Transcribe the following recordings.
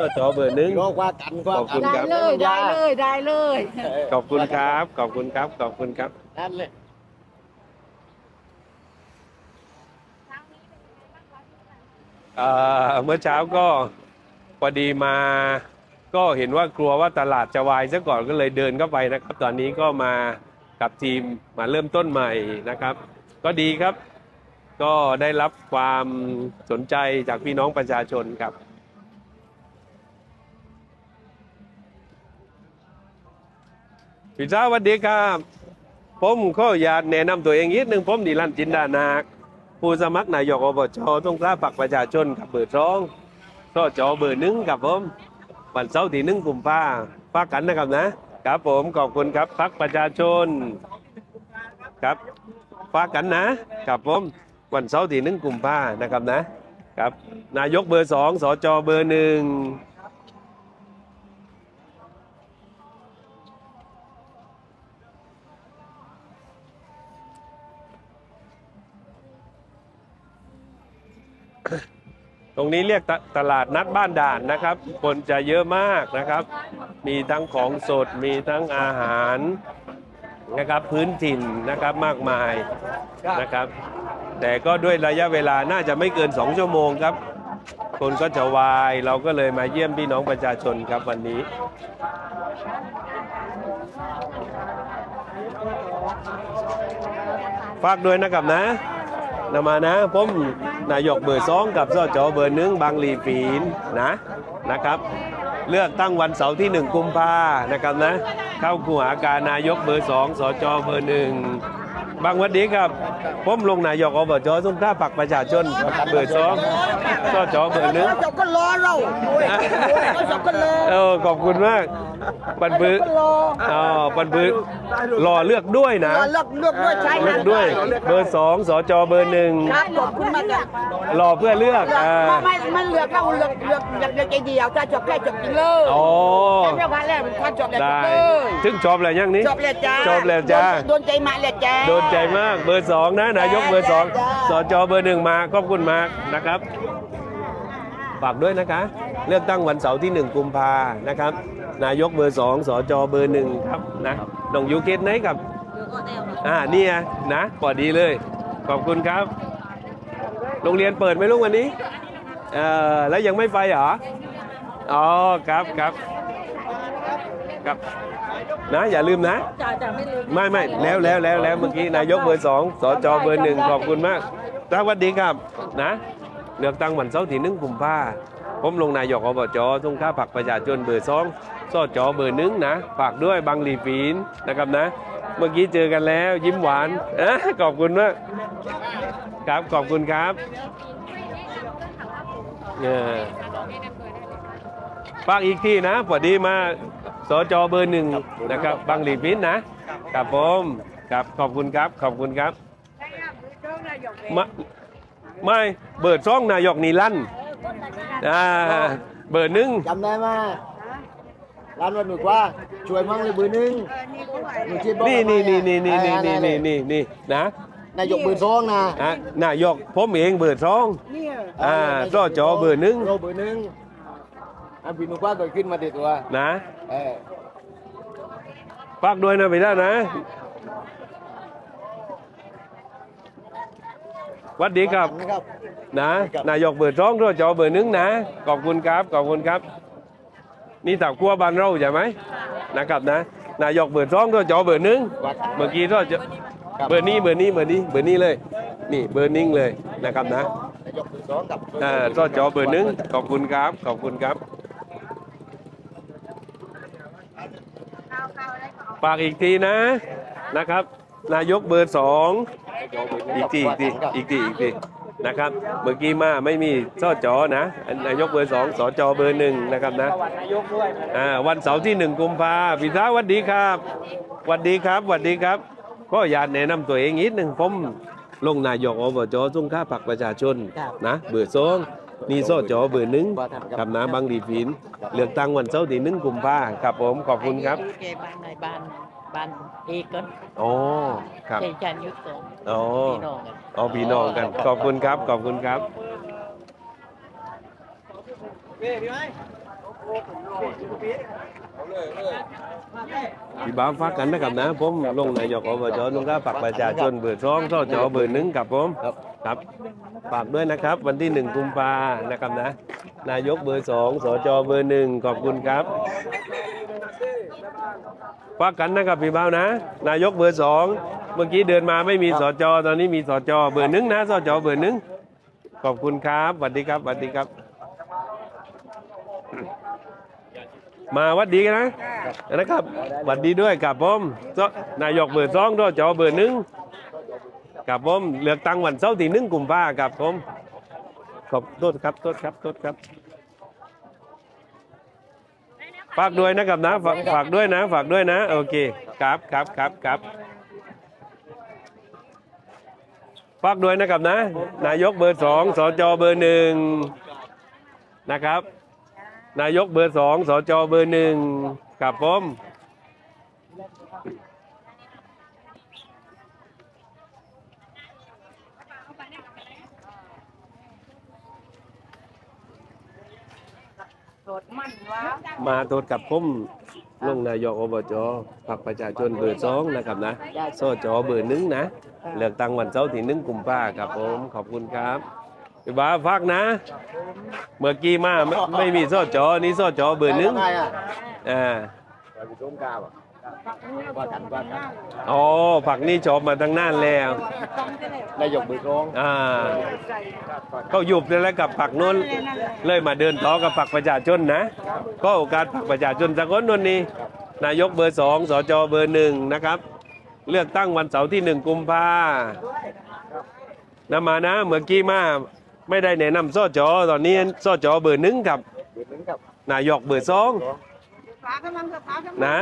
ก็จอเบอร์หนึ่งก็ว่ากันว่าขอบคุกัณนครับ ได้เลยได้เลยได้เลยขอบคุณครับ ขอบคุณครับ ขอบคุณครับ นั่นเลยเอ่อเมื่อเช้าก็พอดีมา ก็เห็นว่ากลัวว่าตลาดจะวายซะก่อนก็เลยเดินเข้าไปนะครับ ตอนนี้ก็มากับทีมมาเริ่มต้นใหม่นะครับ ก็ดีครับ ก็ได้รับความสนใจจากพี่น้องประชาชนครับ พี่เจ้าสวัสดีครับ ผมขออยากแนะนำตัวเองนิดนึงผมดิรันจินดานาคผู้สมัครนายกอบจต้องกล้าปักประชาชนกับเบอร์สองสจเบอร์หนึ่งครับผมวันเสาร์ที่หนึ่งกุมภาฝากกันนะครับนะครับผมขอบคุณครับพักประชาชนครับฝากกันนะครับผมวันเสาร์ที่หนึ่งกุมภานะครับนะครับ นายกเบอร์สองสจเบอร์หนึ่ง นี้เรียกตตลาดนัดบ้านด่านนะครับ คนจะเยอะมากนะครับ มีทั้งของสดมีทั้งอาหารนะครับพื้นถิ่นนะครับมากมายนะครับ แต่ก็ด้วยระยะเวลาน่าจะไม่เกิน 2 ชั่วโมงครับ คนก็จะวายเราก็เลยมาเยี่ยมพี่น้องประชาชนครับวันนี้ฝากด้วยนะครับนะนำมานะผม นายกเบอร์สองกับสจเบอร์หนึ่งบางลีปีนนะนะครับ เลือกตั้งวันเสาร์ที่หนึ่งกุมภานะครับนะเข้าคู่หาการนายกเบอร์สองสจเบอร์หนึ่งบางวันดีครับผมลงนายกอบจสุ่มท่าปักประชาชนเบอร์สองสจเบอร์หนึ่งเจ้าก็รอเราเจ้าก็รอเออขอบคุณมาก ปันบือรออ๋อปันบือรอเลือกด้วยนะ รอเลือกเลือกด้วยใช่เลือกด้วย เบอร์สองสจเบอร์หนึ่งครับขอบคุณมากครับรอเพื่อเลือกอ่าไม่ไม่เลือกเราเลือกเลือกเลือกเลือกใจเดียวถ้าจบแค่จบจริงเลยอ๋อแต่เรื่องวันแรกมันควาจบเลยจได้บเลยถึงจบแล้วยังนี้จบเลยจ้าจบแล้วจ้าโดนใจมาเลยจ้าโดนใจมากเบอร์สองนะนายกเบอร์สองสจ้าจเบอร์หนึ่งมาขอบคุณมากนะครับฝากด้วยนะคะ เลือกตั้งวันเสาร์ที่หนึ่งกุมภานะครับ นายกเบอร์สองสจเบอร์หนึ่งครับนะน้องยูเกตไหนครับอ่านี่ไงนะพอดีเลย ขอบคุณครับ โรงเรียนเปิดไหมลูกวันนี้เออแล้วยังไม่ไปเหรออ๋อครับครับครับนะอย่าลืมนะจ้าจ้าไม่ลืมไม่ไม่แล้วแล้วแล้วแล้วเมื่อกี้นายกเบอร์สองสจเบอร์หนึ่งขอบคุณมากสวัสดีครับนะเลือกตั้งวันเสาร์ที่หนึ่งกุมภา ผมลงนายกอบจทุ่งข้าผักประชาชนเบอร์สองสจเบอร์หนึ่งนะฝากด้วยบางหลีปีนนะครับนะ เมื่อกี้เจอกันแล้วยิ้มหวานเอ้อขอบคุณมากครับขอบคุณครับเออฝากอีกที่นะพอดีมาสจเบอร์หนึ่งนะครับบางหลีปีนนะครับผมครับขอบคุณครับขอบคุณครับมาไม่เบอร์ซ่องนายกนิรันดร์ อ่าเบอร์หนึ่งจำได้ไหมร้านวันหนุกว่าช่วยมั่งเลยเบอร์หนึ่งหนูชื่อบอกนี่นี่นี่นี่นี่นี่อ่านี่นี่นี่นี่นะนายกเบอร์สองนะอะนายกผมเองเบอร์สองอ่าายกสจเบอร์หนึ่งโเบอร์หนึ่งอะพี่หนุกว่าเกิดขึ้นมาเด็ดตัวนะเออฝากด้วยนะพี่ด้านนะ วัสดีครับ นะครับนะนายกเบอร์สองสจเบอร์หนึ่งนะขอบคุณครับขอบคุณครับ นี่ถักครัวบ้านเราใช่ไหมนะครับนะ นายกเบอร์สองสจเบอร์หนึ่งวัดเมื่อกี้สจครับเบอร์นี้เบอร์นี้เบอร์นี้เบอร์นี้เลย นี่เบอร์นิ่งเลยนะครับนะนายกเบอร์สองกับอ่าสจเบอร์หนึ่งขอบคุณครับขอบคุณครับฝากอีกทีนะนะครับ นายกเบอร์สอง อีกทีอีกทีอีกทีอีกทีนะครับ เมื่อกี้มาไม่มีสจนะนายกเบอร์สองสจเบอร์หนึ่งนะครับนะอ่าวันเสาร์ที่หนึ่งกุมภาพี่ท้าสวัสดีครับสวัสดีครับสวัสดีครับ ก็อยากแนะนำตัวเองนิดหนึ่งผมลงนายกอบจทุ่งข้าผักประชาชนนะเบอร์สองนี่สจเบอร์หนึ่งกับน้ำบางดีฟินเลือกตั้งวันเสาร์ที่หนึ่งกุมภาครับผมขอบคุณครับแก บ้านในบ้านบ้านเอกกันอ๋อครับใจจันยุทธเกินอ๋อพี่น้องกันอ๋อพี่น้องกันขอบคุณครับขอบคุณครับพี่บ้าวฝากกันนะครับนะผมลงนายกอบจนุงกาปักประชาชนเบอร์สองสจเบอร์หนึ่งครับผมครับครับฝากด้วยนะครับ วันที่หนึ่งกุมภานะครับนะ นายกเบอร์สองสจเบอร์หนึ่งขอบคุณครับ ฝากกันนะครับพี่บ้าวนะ นายกเบอร์สองเมื่อกี้เดินมาไม่มีสจตอนนี้มีสจเบอร์หนึ่งนะสจเบอร์หนึ่งขอบคุณครับสวัสดีครับสวัสดีครับ มาวัดดีกันนะนะครับหวัดดีด้วยกับผมสนายกเบอร์สองสจเบอร์หนึ่งกับผมเลือกตั้งวันเสาร์ที่หนึ่งกุมภากับผมขอบโทษครับโทษครับโทษครับ ฝากด้วยนะครับนะฝากฝากด้วยนะ ฝากด้วยนะ โอเคครับครับครับครับฝากด้วยนะครับนะ นายกเบอร์สองสจเบอร์หนึ่งนะครับ นายกเบอร์สองสจเบอร์หนึ่งกับผม สดมันวะมาตรวจกับผมลงนายกอบจพรรคประชาชนเบอร์สองนะครับนะสจเบอร์หนึ่งนะเลือกตั้งวันเสาร์ที่หนึ่งกุมภาครับผมขอบคุณครับพี่บ้าฟักนะ เมื่อกี้มาไม่ไม่มีสจนี่สจเบอร์หนึ่งทำไมอะอ่าไปไปชมกา วอะว่ากันว่ากันอ๋อผักนี่จบมาตั้งนานแล้วนายกเบอร์สองอ่าเขาหยุบแล้วกับผักนู้นเลยมาเดินต่อกับผักประชาชนนะ ก็โอกาสผักประชาชนสักคนนนนี้ นายกเบอร์สองสจเบอร์หนึ่งนะครับ เลือกตั้งวันเสาร์ที่หนึ่งกุมภานะมานะเมื่อกี้มาไม่ได้แนะนำสจตอนนี้สจเบอร์หนึ่งกับเบอร์หนึ่งครับ นายกเบอร์สอง นะ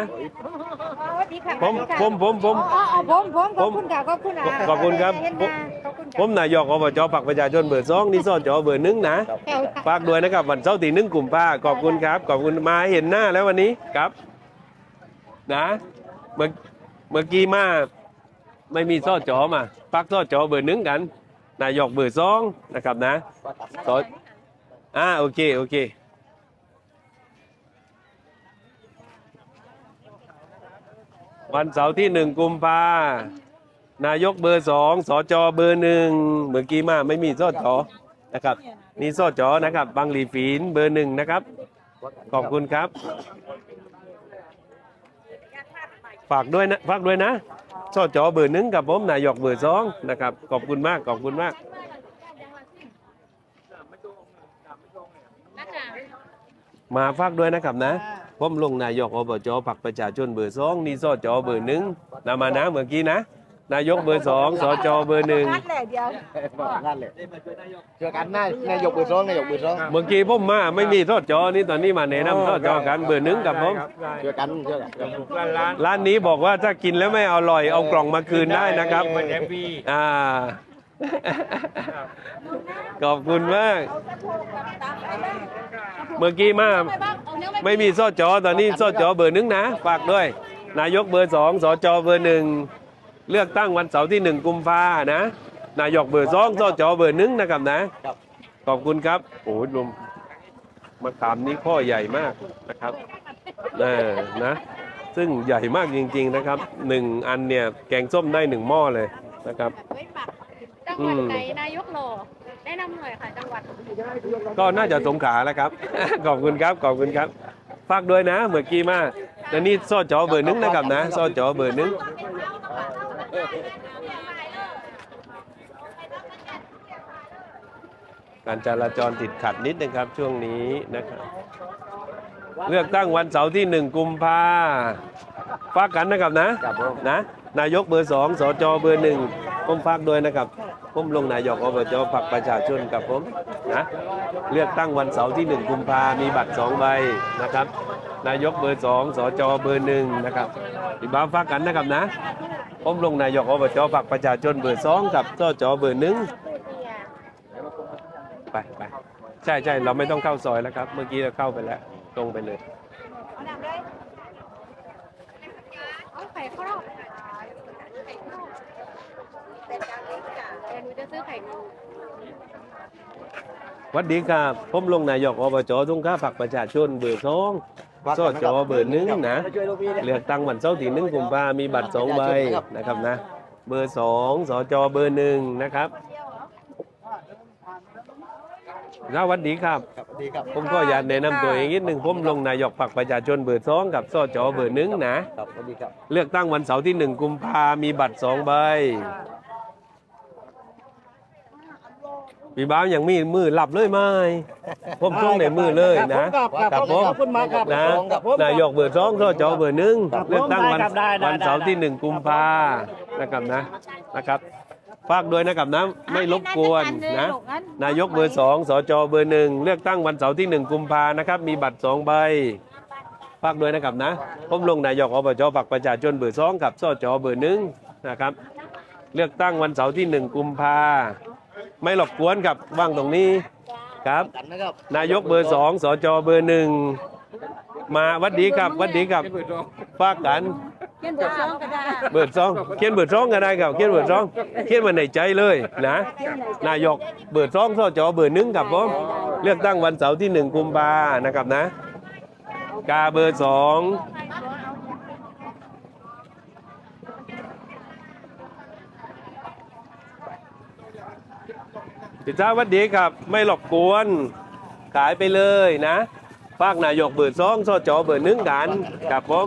สวัสดีค่ะผมผมผมผม อ๋ออ๋อผมผมขอบคุณค่ะขอบคุณอะขอบคุณครับ เห็นนะขอบคุณผมนายกอบจผักประชาชนเบอร์สองนี่สจเบอร์หนึ่งนะค่ะฝากด้วยนะครับวันเสาร์ที่หนึ่งกลุ่มป้าขอบคุณครับ ขอบคุณมาเห็นหน้าแล้ววันนี้ครับ นะเมื่อเมื่อกี้มาไม่มีซ่อจอมาปักซ่อจอเบอร์หนึ่งกัน นายกเบอร์สองนะครับนะว่ากันสออ่าโอเคโอเค วันเสาร์ที่หนึ่งกุมภานายกเบอร์สองสจเบอร์หนึ่งเมื่อกี้มาไม่มีซ่อจอนะครับนี่ซ่อจอนะครับบางหลีฝีนเบอร์หนึ่งนะครับ ขอบคุณครับ ฝากด้วยนะฝากด้วยนะซ่อจอเบอร์หนึ่งกับผมนายกเบอร์สองนะครับขอบคุณมากขอบคุณมากมาฝากด้วยนะครับนะ ผมลงนายกอบจผักประชาชนเบอร์สองนี่ซ่อจอเบอร์หนึ่งนามานะเมื่อกี้นะ นายกเบอร์สองสจเบอร์หนึ่งนัดแหละเดียวนั่นแหละเจอกันนายนายกเบอร์สองนายกเบอร์สองเมื่อกี้ผมมาไม่มีทอดจอนี่ตอนนี้มาแนะนำทอดจอกันเบอร์หนึ่งกับผมเจอกันเจอกันร้านนี้บอกว่าถ้ากินแล้วไม่อร่อยเอากล่องมาคืนได้นะครับเป็นแอปปี้อ่า ขอบคุณมาก เมื่อกี้มาไม่มีซอจอตอนนี้ซอจอเบอร์หนึ่งนะฝากด้วย นายกเบอร์สองสจเบอร์หนึ่งเลือกตั้งวันเสาร์ที่หนึ่งกุมภานะ นายกเบอร์สองสจเบอร์หนึ่งนะครับนะขอบคุณครับโอ้ยลมมะขามนี้ข้อใหญ่มากนะครับเออนะ ซึ่งใหญ่มากจริง ๆนะครับหนึ่งอันเนี่ยแกงส้มได้หนึ่งหม้อเลยนะครับจัง หวัดไหนนายกโหลแนะนำหน่อยค่ะจังหวัดก็น่าจะสงขลาแล้วครับ ขอบคุณครับ ขอบคุณครับ ฝากด้วยนะเมื่อกี้มาแต่นี่ซอจอเบอร์หนึ่งนะครับนะซอจอเบอร์หนึ่งการจราจรติดขัดนิดนึงครับช่วงนี้นะครับเลือกตั้งวันเสาร์ที่หนึ่งกุมภาฝากกันนะครับนะครับผมนะ นายกเบอร์สองสจเบอร์หนึ่ง ผมฝากด้วยนะครับ ผมลงนายกอบจผักประชาชนกับผมนะเลือกตั้งวันเสาร์ที่หนึ่งกุมภามีบัตรสองใบนะครับ นายกเบอร์สองสจเบอร์หนึ่งนะครับอีกบ้าฝากกันนะครับนะ ผมลงนายกอบจผักประชาชนเบอร์สองกับสจเบอร์หนึ่งไปไปใช่ใช่เราไม่ต้องเข้าซอยแล้วครับ เมื่อกี้เราเข้าไปแล้วตรงไปเลย เอาน้ำเลย เอาไข่เข้ารอบ เดี๋ยวหนูจะ ซื้อไข่งูหวัดดีครับผมลงนายกอบจทุ่งข้าผักประชาชนเบอร์สองสจเบอร์หนึ่งนะช่วยลูกพี่เนี่ยเลือกตั้งวันเสาร์ที่หนึ่งกุมภามีบัตรสองใบนะครับนะ เบอร์สองสจเบอร์หนึ่งนะครับสวัสดีครับครับดีครับผมก็อยากแนะนำตัวเองนิดหนึ่งผมลงนายกผักประชาชนเบอร์สองกับสจเบอร์หนึ่งนะครับสวัสดีครับเลือกตั้งวันเสาร์ที่หนึ่งกุมภามีบัตรสองใบ พี่บ้าวยังมีมือหลับเลยไหมผมช่วงในมือเลยนะครับครับครับผมขอบคุณมากครับนะครับนายกเบอร์สองสจเบอร์หนึ่งครับผมเลือกตั้งวันได้ครับได้ได้วันเสาร์ได้ที่หนึ่งกุมภานะครับนะนะครับฝากด้วยนะครับนะไม่รบกวนนะนายกเบอร์สองสจเบอร์หนึ่งเลือกตั้งวันเสาร์ที่หนึ่งกุมภานะครับ มีบัตรสองใบฝากด้วยนะครับนะผมลงนายกอบจปักประชาชนเบอร์สองกับสจเบอร์หนึ่งนะครับ เลือกตั้งวันเสาร์ที่หนึ่งกุมภา ไม่หลบกวนกับว่างตรงนี้ครับ กันนะครับนายกเบอร์สองสจเบอร์หนึ่งมาหวัดดีครับหวัดดีครับฝากกัน เขียนเบอร์สองก็ได้เบอร์สองเขียนเบอร์สองก็ได้ครับเขียนเบอร์สองเขียนมาในใจเลยนะนายกเบอร์สองสจเบอร์หนึ่งครับผมเลือกตั้งวันเสาร์ที่หนึ่งกุมภานะครับนะ กาเบอร์สอง พี่เจ้าหวัดดีครับ ไม่หลบกวน ขายไปเลยนะฝากนายกเบอร์สองสจเบอร์หนึ่งกันครับผม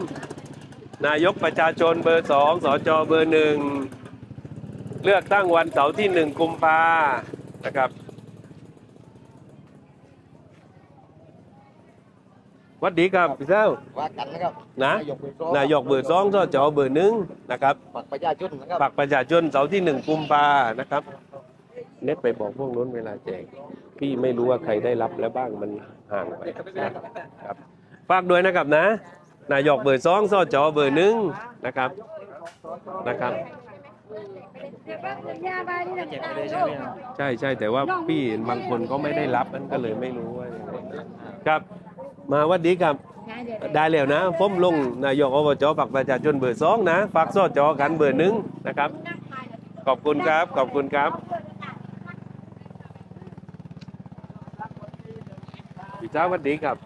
นายกประชาชนเบอร์สองสจเบอร์หนึ่งเลือกตั้งวันเสาร์ที่หนึ่งกุมภานะครับหวัดดีครับพี่เจ้าว่ากันนะครับนะนายกเบอร์สองนายกเบอร์สองสจเบอร์หนึ่งนะครับปักประชาชนนะครับปักประชาชนเสาร์ที่หนึ่งกุมภานะครับ เน็ตไปบอกพวกนู้นเวลาแจก พี่ไม่รู้ว่าใครได้รับแล้วบ้างมันห่างไปนะครับฝากด้วยนะครับนะ นายกเบอร์สองสจเบอร์หนึ่งนะครับนะครับใช่ใช่แต่ว่าพี่บางคนก็ไม่ได้รับมันก็เลยไม่รู้ว่าครับ มาวัดดีครับได้แล้วนะผมลงนายกอบจปักประชาชนเบอร์สองนะฝากสจกันเบอร์หนึ่งนะครับ ขอบคุณครับขอบคุณครับ พี่เจ้าหวัดดีครับ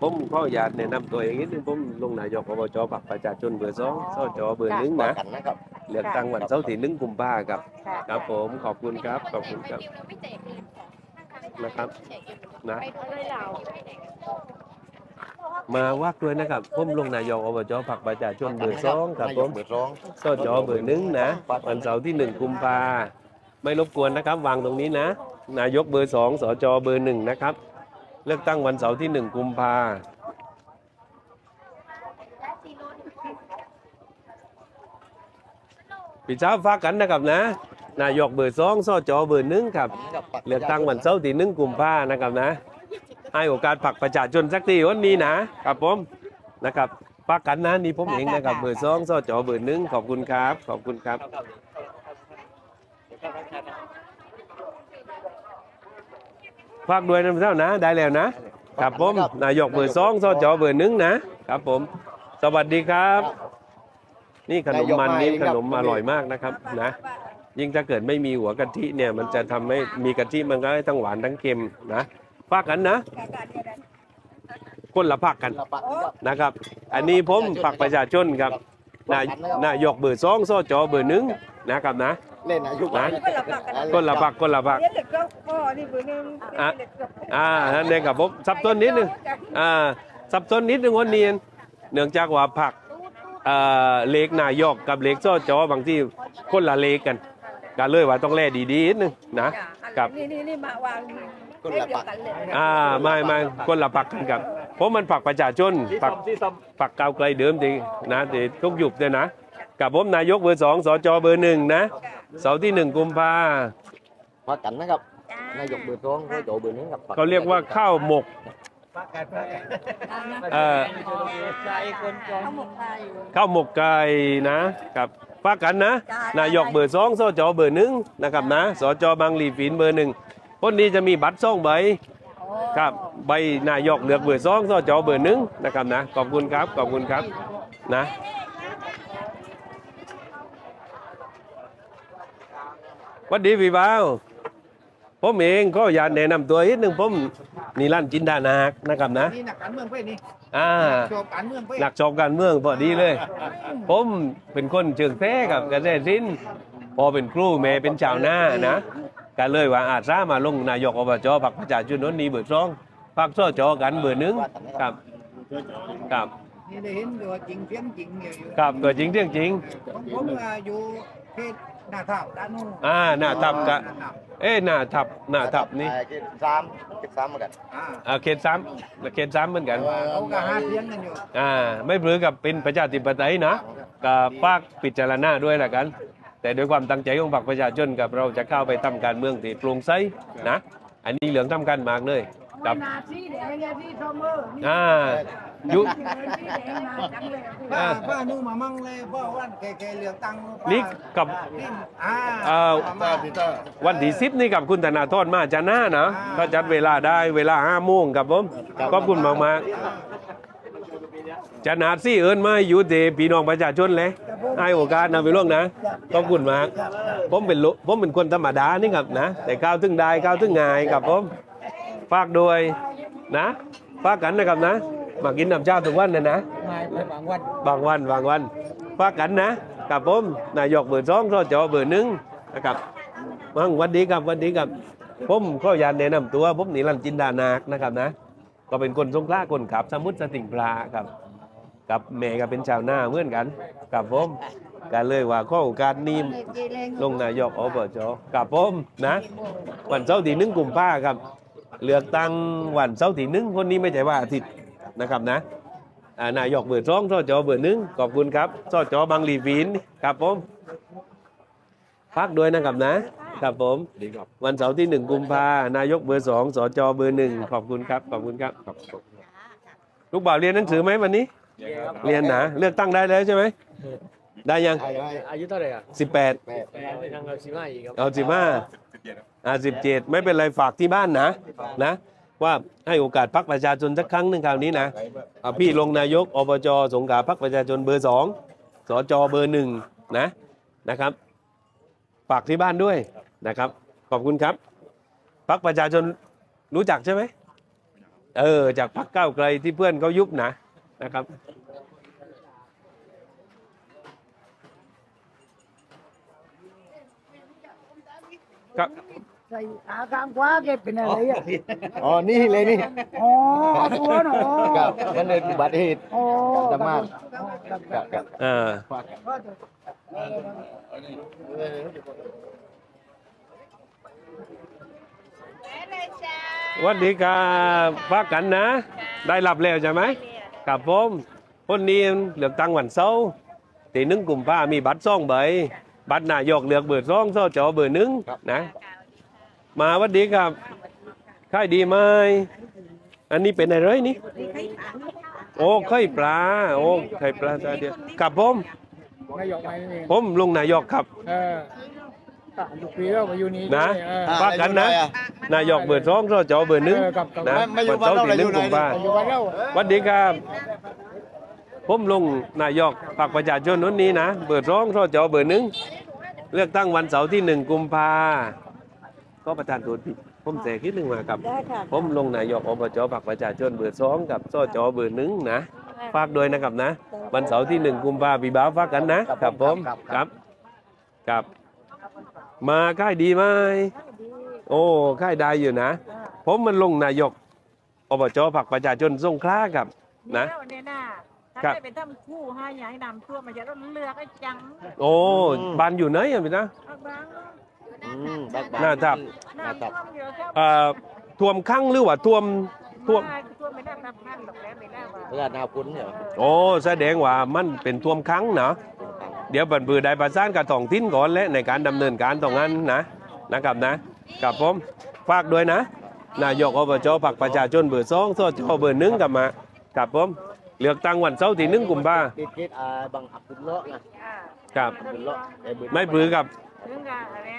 ผมขออยากแนะนำตัวเองนิดนึงผมลงนายกอบจปักประชาชนเบอร์สองสจเบอร์หนึ่งว่านะกันนะครับ เลือกตั้งวันเสาร์ที่หนึ่งกุมภาครับครับผมขอบคุณครับขอบคุณครับไม่แจกเลยนะครับ นะไปเลยเรามาวักด้วยนะครับ ผมลงนายกอบจผักประชาชนเบอร์สองครับนายผกมเบอร์สอง สจเบอร์หนึ่งนะ วันเสาร์ที่หนึ่งกุมภาไม่รบกวนนะครับ วางตรงนี้นะ นายกเบอร์สองสจเบอร์หนึ่งนะครับ เลือกตั้งวันเสาร์ที่หนึ่งกุมภาพี่เช้าฟ้ากกันนะครับนะนายกเบอร์สองสจอเบอร์หนึ่งครับ เลือกตั้งวันเสาร์ที่หนึ่งกุมภานะครับนะ ให้โอกาสผักประชาชนสักทีวันนี้นะครับผมนะครับฝากกันนะนี่ผมเองนะครับเบอร์สองสจอเบอร์หนึ่งขอบคุณครับ ขอบคุณครับ ฝากด้วยนะพี่เจ้านะ ได้แล้วนะ ครับผม นายกเบอร์สองสจเบอร์หนึ่งนะ ครับผม สวัสดีครับ นี่ขนมมันนี่ขนมอร่อยมากนะครับนะ ยิ่งถ้าเกิดไม่มีหัวกะทิเนี่ยมันจะทำให้มีกะทิมันก็ให้ทั้งหวานทั้งเค็มนะฝากกันนะคนละผักกันละปักนะครับนะครับ อันนี้ผมผักประชาชนครับนายนายกเบอร์สองสจเบอร์หนึ่งนะครับนะเล่นนายกนะอ่าคนละผักคนละผักเรียนเด็กก็ พ่อนี่เบอร์หนึ่งอะ อ่านั่นเองครับผมซับซ้อนนิดนึงอ่าซับซ้อนนิดนึงวันนี้เนื่องจากว่าผักเอ่อเลขนายกกับเลขสจบางที่คนละเลขกันก็เลยว่าต้องแลดีๆนิดนึงนะกับ นี่นี่นี่มาวางคนละปักกันเลยอ่าไม่ไม่คนละปักกันครับเพราะมันปักประชาชนปักปักก้าวไกลเดิมทีนะเดี๋ยวทุกหยุบเลยนะกับผมนายกเบอร์สองสจเบอร์หนึ่งนะเสาร์ที่หนึ่งกุมภา ว่ากันนะครับ นายกเบอร์สองสจเบอร์หนึ่งครับเขาเรียกว่าข้าวหมกเอ่อทั้งหมดไทยข้าวหมกไก่นะครับฝากกันนะ นายกเบอร์สองสจเบอร์หนึ่งนะครับนะสจบางหลีฝินเบอร์หนึ่งคนนี้จะมีบัตรสองใบครับใบนายกเลือกเบอร์สองสจเบอร์หนึ่งนะครับนะขอบคุณครับขอบคุณครับนะหวัดดีพี่บ่าว ผมเองก็อยากแนะนำตัวนิดนึงผมนิรันดร์จินดานาคนะครับนะนี่หนักการเมืองไปนี่อ่าจบการเมืองไปหลักชอบการเมืองพอดีเลย ผมเป็นคนเชิงแท้กับเกษตรศิลป์พอเป็นครูแม่เป็นชาวนานะก็เลยว่าอาสามาลงนายกอบจพักประชาชนนนนีเบอร์สองพักสจกันเบอร์หนึ่งครับครับนี่ได้เห็นตัวจริงเสียงจริงอยู่อยู่ครับตัวจริงเรื่องจริงของผมอะอยู่เขต หน้าเท่าด้านนู้นอ่าหน้าทับกะหน้าเท่าเอ้หน้าทับหน้าทับนี่เจ็ดสามเจ็ดสามเหมือนกันอ่าอ่าเขตสามเขตสามเหมือนกันเขาก็หาเสียงกันอยู่อ่าไม่เปลือกับเป็นประชาธิปไตยนะกับภาคพิจารณาด้วยละกัน แต่ด้วยความตั้งใจของพรรคประชาชนกับเราจะเข้าไปทำการเมืองที่โปร่งใสนะ อันนี้เหลืองทำการมากเลยกับนา ที่แดงเนี่ยที่ทอมเมอร์นี่อ่ายุที่แดงมาจังเลยป้าป้านู่นมามั่งเลยพ่อว่าแกๆเหลืองตังค์ป้านี่กับ นี่อ่าเอ่อมา วันที่สิบนี่กับคุณธนาธรมาจะหน้านะถ้าจัดเวลาได้เวลาห้าโมงกับผมขอบคุณมากมากๆจะนาดซี่เอิญมาอยู่เดพี่น้องประชาชนเลยให้โอกาสนะพี่ล่วงนะขอบคุณมากผมเป็นลุผมเป็นคนธรรมดานี่ครับนะ แต่ก้าวถึงได้ก้าวถึงง่ายครับผมฝากด้วยนะฝากกันนะครับนะ มากินน้ำชาทุกวันนะนะมาไปบางวันบางวันบางวันฝากกันนะกับผมนายกเบอร์สองสจเบอร์หนึ่งนะครับมังวันดีครับวันดีครับผมก็อยากแนะนำตัวผมนิรันดร์จินดานาคนะครับนะ ก็เป็นคนสงขลาคนขับ สมุทรสติงพลาครับ กับแม่ก็เป็นชาวนาเหมือนกันกับผมกันเลยว่าข้อโอกาสนี้ลงนายกอบจกับผมนะ วันเสาร์ที่หนึ่งกุมภาครับเลือกตั้งวันเสาร์ที่หนึ่งคนนี้ไม่ใช่ว่าอาทิตย์ นะครับนะอ่านายกเบอร์สองสจเบอร์หนึ่งขอบคุณครับสจบางลีฟีนครับผมพักด้วยนะครับนะครับผมวันเสาร์ที่หนึ่งกุมภานายกเบอร์สองสจเบอร์หนึ่งขอบคุณครับขอบคุณครับลูกบ่าวเรียนหนังสือไหมวันนี้ เรียนนะเลือกตั้งได้แล้วใช่ไหมได้ยังอายุเท่าไหร่อะสิบแปดยังเราสิบห้าอีกครับเอาสิบห้าอ่าสิบเจ็ดไม่เป็นไรฝากที่บ้านนะนะ ว่าให้โอกาสพักประชาชนสักครั้งหนึ่งคราวนี้นะเอาพี่ลงนายกอบจสงขลาพักประชาชนเบอร์สองสจเบอร์หนึ่งนะนะครับฝากที่บ้านด้วยนะครับ ขอบคุณครับพักประชาชนรู้จักใช่ไหมเออจากพักก้าไกลที่เพื่อนเขายุบนะนะครับครับ ใส่ขากลางขวาแกเป็นอะไรอะอ๋อ นี่เลยนี่อ๋อตัวเนาะครับมันเลยอุบัติเหตุอ๋อดราม่าครับครับอ่าสวัสดีครับพักกันนะ ได้รับแล้วใช่ไหมกับผมคนนี้เลือกตั้งวันเสาร์ตีหนึ่งกลุ่มผ้ามีบัตรซ่องใบบัตรนายกเลือกเบอร์ซ่องสจเบอร์หนึ่งนะ มาสวัสดีครับค่ายดีไหมอันนี้เป็นอะไรนี่ โอ้ไข่ปลา โอ้ไข่ปลาตาเดียวกับผมนายกไปนี่ผมลงนายกครับเออสามสิบปีแล้วมาอยู่นี่นะเออฝากกันนะ นายกเบอร์สองสจเบอร์หนึ่งเออครับครับ นะไม่อยู่วันเสาร์บ้านเราที่หนึ่งอยู่ไหน กุมภาอยู่บ้านเราสวัสดีครับ ผมลงนายกพรรคประชาชนนู้นนี้นะ เบอร์สองสจเบอร์หนึ่งเลือกตั้งวันเสาร์ที่หนึ่งกุมภา ก็ประธานตัวผิด ผมแสคิดหนึ่งมาครับผมลงนายกอบจพรรคประชาชนเบอร์สองกับสจเบอร์หนึ่งนะฝากด้วยนะครับนะวันเสาร์ที่หนึ่งกุมภาปีบ้าวฝากกันนะครับผมครับครับ มาค่ายดีไหมโอ้ค่ายได้อยู่นะ ผมมันลงนายกอบจพรรคประชาชนสงขลาครับนะแล้วเนี่ยน่ะครัถ้าบได้เป็นทำคู่ให้ยายนำตัวมาจะต้องเลือกไอ้จัง โอ้บ้านอยู่ไหนอะพี่นะเอาบ้าง อืมบักหน้าทับ หน้าน้ำทับท่วมเยอะครับเอ่อท่วมคั่งหรือว่าท่วมท่วมไม่ท่วมไม่ได้นับพันหรอกแล้วไม่ได้ว่าเวลาหน้าพุ้นเนี่ยโอ้แสดงว่ามันเป็นท่วมคั่งเนาะเดี๋ยวบันบือได้ประสานกับท้องถิ่นก่อนและในการดำเนินการตรงนั้นนะนะครับนะกับผมฝากด้วยนะนายกอบจพรรคประชาชนเบอร์สองสจเบอร์หนึ่งกลับมากับผมเลือกตั้งวันเสาร์ที่หนึ่งกุมภาติดเกตอ่าบังอับดุลเลาะนะอ่าครับ อับดุลเลาะไอ้เบอร์ไม่บือกับถึงกับอะไรอะไร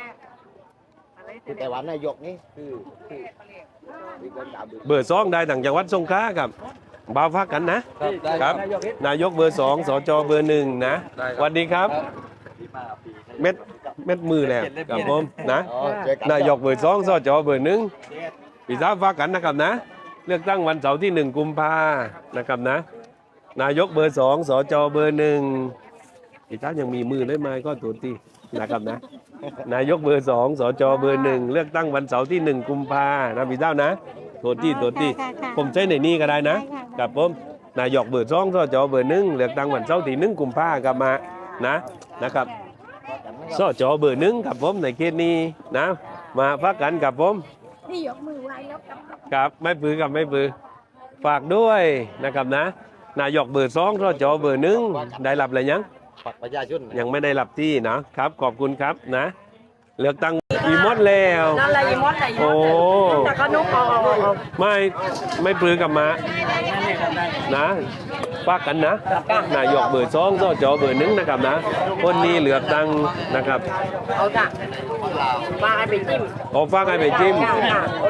คือแต่ว่านายกนี่คือคือมีคนด่าเบอร์เบอร์สองได้ต่างจังหวัดสงขลาครับบ่าวฟักกันนะ ครับ นายกเฮ็ดนายกเบอร์สองสจเบอร์หนึ่งนะสวัสดีครับ เม็ดเม็ดมือแล้วกับผมนะอ๋อเจอกันนายกเบอร์สองสจเบอร์หนึ่งพี่สาวฝากกันนะครับนะ เลือกตั้งวันเสาร์ที่หนึ่งกุมภานะครับนะ นายกเบอร์สองสจเบอร์หนึ่งพี่สาวยังมีมือเลยไหมก็ตัวที่นะครับนะ นายกเบอร์สองสจเบอร์หนึ่งเลือกตั้งวันเสาร์ที่หนึ่งกุมภานะพี่สาวนะตัวที่ตัวที่ค่ะค่ะผมใช้ในนี้ก็ได้นะได้ค่ะกับผมนายกเบอร์สองสจเบอร์หนึ่งเลือกตั้งวันเสาร์ที่หนึ่งกุมภากับมานะนะครับสจเบอร์หนึ่งกับผมในเขตนี้นะ มาพักกันกับผมนี่ยกมือไหว้แล้วกับกับไม่ปือกับไม่ปือฝากด้วยนะครับนะนายกเบอร์สองสจเบอร์หนึ่งได้รับอะไรยัง ปักประชาชนยังไม่ได้รับที่นะครับ ขอบคุณครับนะ เลือกตั้งมีหมดแล้วนั่นแหละยี่มดไหนยี่โอ้มดแต่ก็นุกเอาเอาเอาไม่ไม่ปือกับมานะฝากกันนะนายกเบอร์สองสจเบอร์หนึ่งนะครับนะคนนี้เลือกตั้งนะครับเอาจ้ะวางให้ไปจิ้มขอฝากให้ไปจิ้ม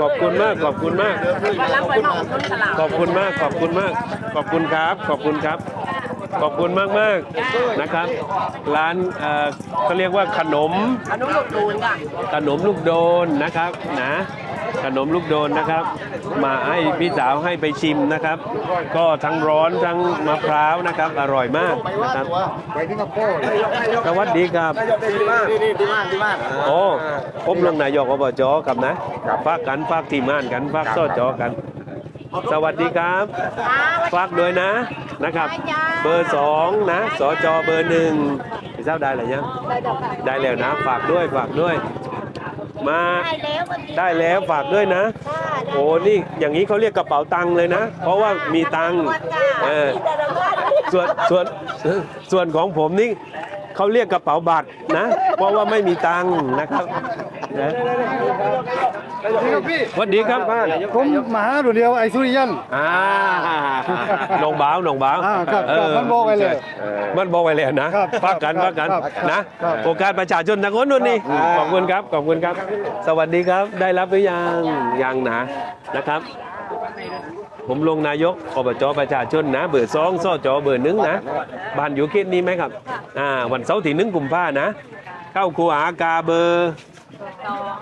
ขอบคุณมากขอบคุณมาก วันรับไปนอกต้นตลาดขอบคุณมากขอบคุณมากขอบคุณครับ ขอบคุณครับ ขอบคุณมากมากๆนะครับ ร้านเอ่อเขาเรียกว่าขนมอนุลูกดูนค่ะขนมลูกโดนนะครับนะขนมลูกโดนนะครับ มาให้พี่สาวให้ไปชิมนะครับ ก็ทั้งร้อนทั้งมะพร้าวนะครับ อร่อยมากไปว่านะครับตัวไปที่กัปโป้สวัสดีครับดีมากดีดีมากดีมากโอ้ผมลงนายกอบจกับนะฝากกันฝากทีมงานกันฝากสอจอกัน สวัสดีครับ ฝากด้วยนะนะครับ เบอร์สองนะสจเบอร์หนึ่งพี่เจ้าได้หรือยังได้แล้วนะ ฝากด้วยฝากด้วย มาได้แล้วฝากด้วยนะโอ้นี่อย่างนี้เขาเรียกกระเป๋าตังค์เลยนะ เพราะว่ามีตังค์เออส่วนส่วนส่วนของผมนี่เขาเรียกกระเป๋าบัตรนะ เพราะว่าไม่มีตังค์นะครับนะ สวัสดีครับผมมาหาดูเดียวไอ้สุริยันอ่าหนองบ้าวหนองบ้าวอ่าครับครับมันบอกไว้เลยมันบอกไว้เลยนะครับพักกันพักกันครับนะครับโอกาสประชาชนทางโน้นนู่นนี่ขอบคุณครับขอบคุณครับ สวัสดีครับได้รับหรือยังยังนะนะครับ ผมลงนายกอบจประชาชนนะ เบอร์สองสจเบอร์หนึ่งนะบ้านอยู่เขตนี้ไหมครับอ่าวันเสาร์ที่หนึ่งกุมภานะ เข้าครูหากาเบอร์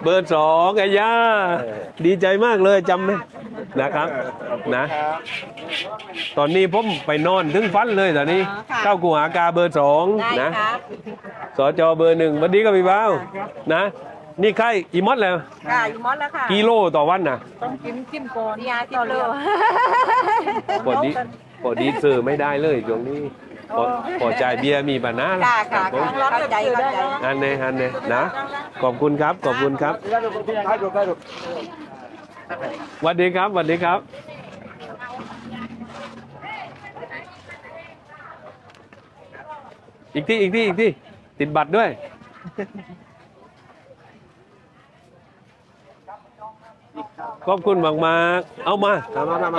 เบอร์สองไอ้ย่าดีใจมากเลยจำไหมนะครับนะ ตอนนี้ผมไปนอนถึงฟันเลยตอนนี้เข้ากูหากาเบอร์สองนะสจเบอร์หนึ่งวันนี้ก็พี่บ้าวนะ นี่ใครอีมอดแล้วค่ะยี่มดแล้วค่ะกิโลต่อวันนะต้องกินกินก่อนยาต่อเรือพอดีพอดีซื้อไม่ได้เลยช่วงนี้ พอพอจ่ายเบียร์มีปัญหาค่ะค่ะผม เข้าใจเข้าใจ อันนี้อันนี้นะขอบคุณครับขอบคุณครับสวัสดีครับสวัสดีครับ อีกที่อีกที่อีกที่ติดบัตรด้วย ขอบคุณมากมากๆเอามา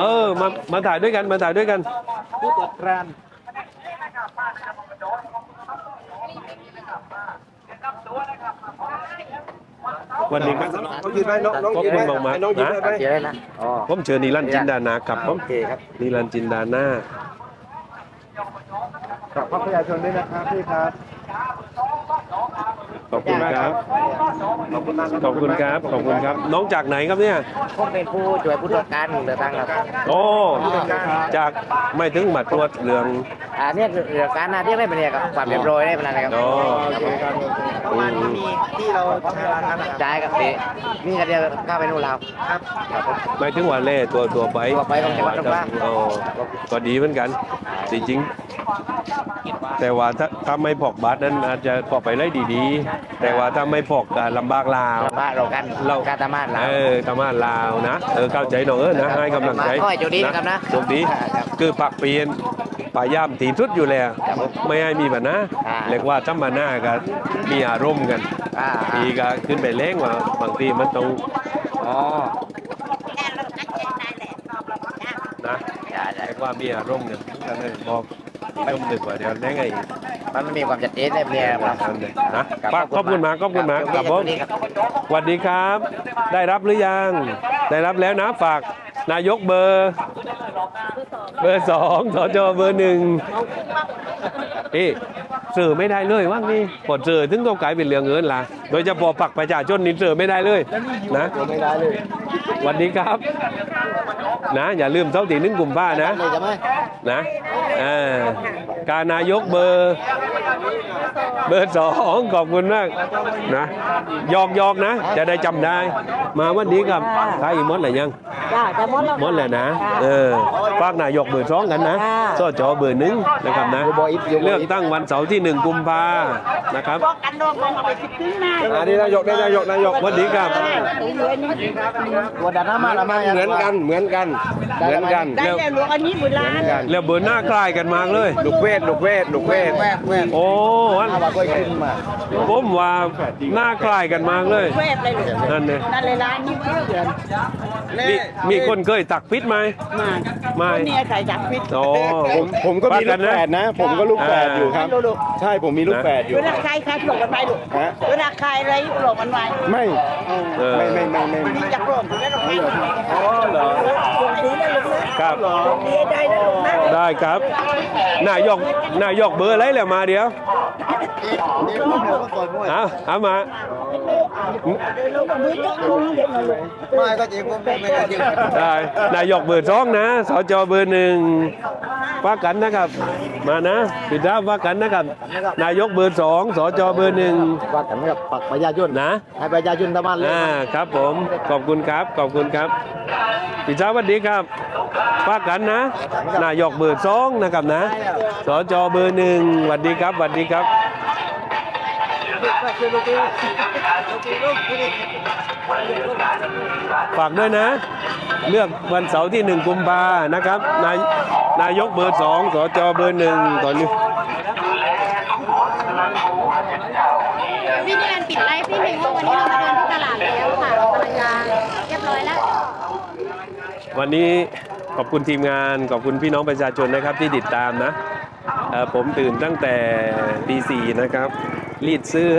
เออมามาถ่ายด้วยกันมาถ่ายด้วยกันวั วันนี้ครับขอบคุณมากมากๆนะเดี๋ยวนะอ๋อผมเชิญนิรันดร์จินดานาครับผมโอเคครับนิรันดร์จินดานาขอบประชาชนด้วยนะครับพี่ครับ ขอบคุณครับขอบคุณครับ ขอบคุณครับ น้องจากไหนครับเนี่ย ผมเป็นผู้ช่วยผู้ตรวจการเลือกตั้งครับโอ้จากไม่ถึงมาตรวจเรื่องอ่าเนี่ยเลือกการนะที่ไม่เป็นเนี่ยครับความเรียบร้อยได้เป็นอะไรครับอ๋อประมาณนี้มีที่เราใช้ร้านนั้นจ่ายกับเด็นี่ก็เดียวเข้าไปนู่นแล้วครับครับผมไม่ถึงว่าเล่ตัวตัวไปตัวไปของจังหวัดตรงกลางอ๋อก็ดีเหมือนกันจริงๆแต่ว่าถ้าถ้าไม่พอกบัตรนั้นอาจจะพอกไปได้ดีๆแต่ว่าถ้าไม่พอกก็ลำบากลาวบ้านเรากันเราการตามานเรา เออตามานลาวนะเออเข้าใจหน่อยเออนะให้กำลังใจขอให้โชคดีนะครับนะโชคดีครับคือปักเปลี่ยนพยายามตีทุดอยู่แล้วครับผมไม่ให้มีปัญหาอ่า เรียกว่าถ้ามาหน้าก็มีอารมณ์กันอ่าทีก็ขึ้นไปเล้งว่าบางทีมันต้องอ๋อนะเรียกว่ามีอารมณ์กันก็เลยบอกอารมณ์ดึกว่าเดี๋ยวแล้งไง มันไม่มีความชัดเจนในเนี่ยครับนะป้าขอบคุณมากขอบคุณมากครับผมดีครับสวัสดีครับ ได้รับหรือยัง ได้รับแล้วนะฝากนายกเบอร์ เบอร์สองสจเบอร์หนึ่งพี่สื่อไม่ได้เลยว่างนี่ปลดสื่อถึงต้องกลายเป็นเรื่องเงินล่ะ โดยเฉพาะปักประชาชนนี่สื่อไม่ได้เลยนะไม่ได้เลยสวัสดีครับ นะ อย่าลืมเท่าตีหนึงกลุ่มผ้านะเลยจะไหมนะเออการนายกเบอร์ Thank you. เบอร์สองขอบคุณมากนะหยอกหยอกนะ จะได้จำได้ มาวันนี้ครับใครอีกมดอะไรยังจ้าจะหมดแล้วหมดเลยนะเออฝากนายกเบอร์สองกันนะสจเบอร์หนึ่งนะครับนะเลือกตั้งวันเสาร์ที่หนึ่งกุมภานะครับกันโดนมองเอาไปสิบครึ่งหน้าอันนี้นายกได้นายกนายกสวัสดีครับวันดาน้ามาละมาเหมือนกันเหมือนกันเหมือนกันได้แล้วหลวงอันนี้โบราณแล้วเบอร์หน้าคล้ายกันมากเลยลูกเวทลูกเวทลูกเวทแวกแวกโอ้อันมาว่าก็ขึ้นมาผมว่าหน้าคล้ายกันมากเลยแวบเลยหลวงนั่นเนี่ยนั่นเลยร้านนี้เพื่อนมีมีคนเคยตักพิษไหมมาไม่เนี่ยใส่จับพิษโอ้ผมผมก็มีลูกแฝดนะ ผมก็ลูกแฝดอยู่ครับ ลูก ใช่ผมมีลูกแฝดอยู่เวลาใครใครหลงกันไปลูกฮะเวลาใครอะไรหลงมันไปไม่เออไม่ไม่ไม่ไม่นี่จะหลงอยู่แล้วหลงไม่หลงอ๋อเหรอดีนะลูกนะครับดีได้นะลูกนะได้ครับนายกนายกเบอร์อะไรแล้วมาเดี๋ยวเอาเอามา ไม่ก็จริงผมไม่ก็จริง ได้นายกเบอร์สองนะสจเบอร์หนึ่ง ว่ากันนะครับ มานะปิดท้ายว่ากันนะครับ นายกเบอร์สองสจเบอร์หนึ่งว่ากันกับปักประชาชนนะให้ประชาชนตะวันเลยอ่าครับผมขอบคุณครับขอบคุณครับปิดท้ายสวัสดีครับว่ากันนะ นายกเบอร์สองนะครับนะสจเบอร์หนึ่งสวัสดีครับสวัสดีครับ ฝากด้วยนะ เลือกวันเสาร์ที่หนึ่งกุมภานะครับ นายนายกเบอร์สองสจเบอร์หนึ่งตอนนี้พี่นิรันดร์ปิดไลฟ์พี่หนึ่งว่าวันนี้เรามาเดินที่ตลาดแล้วค่ะเรากำลังจะเรียบร้อยแล้ว วันนี้ขอบคุณทีมงานขอบคุณพี่น้องประชาชนนะครับที่ติดตามนะเอ่อผมตื่นตั้งแต่ตีสี่นะครับ รีดเสื้อ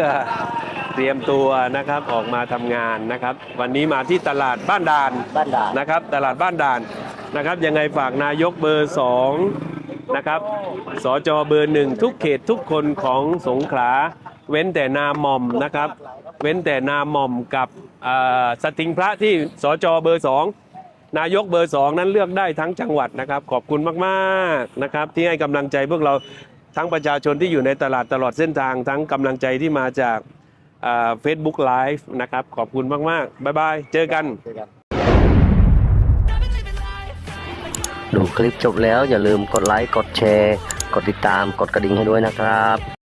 เตรียมตัวนะครับออกมาทำงานนะครับ วันนี้มาที่ตลาดบ้านด่านบ้านด่านนะครับ ตลาดบ้านด่านนะครับ ยังไงฝากนายกเบอร์สองนะครับสจเบอร์หนึ่งทุกเขตทุกคนของสงขลาเว้นแต่นาหม่อมนะครับ เว้นแต่นาหม่อมกับเอ่อสติงพระที่สจเบอร์สองนายกเบอร์สองนั้นเลือกได้ทั้งจังหวัดนะครับ ขอบคุณมากๆนะครับ ที่ให้กำลังใจพวกเราทั้งประชาชนที่อยู่ในตลาดตลอดเส้นทางทั้งกำลังใจที่มาจาก เฟซบุ๊กไลฟ์นะครับ ขอบคุณมาก ๆ บ๊ายบายเจอกัน ดูคลิปจบแล้วอย่าลืมกดไลค์ กดแชร์ กดติดตาม กดกระดิ่งให้ด้วยนะครับ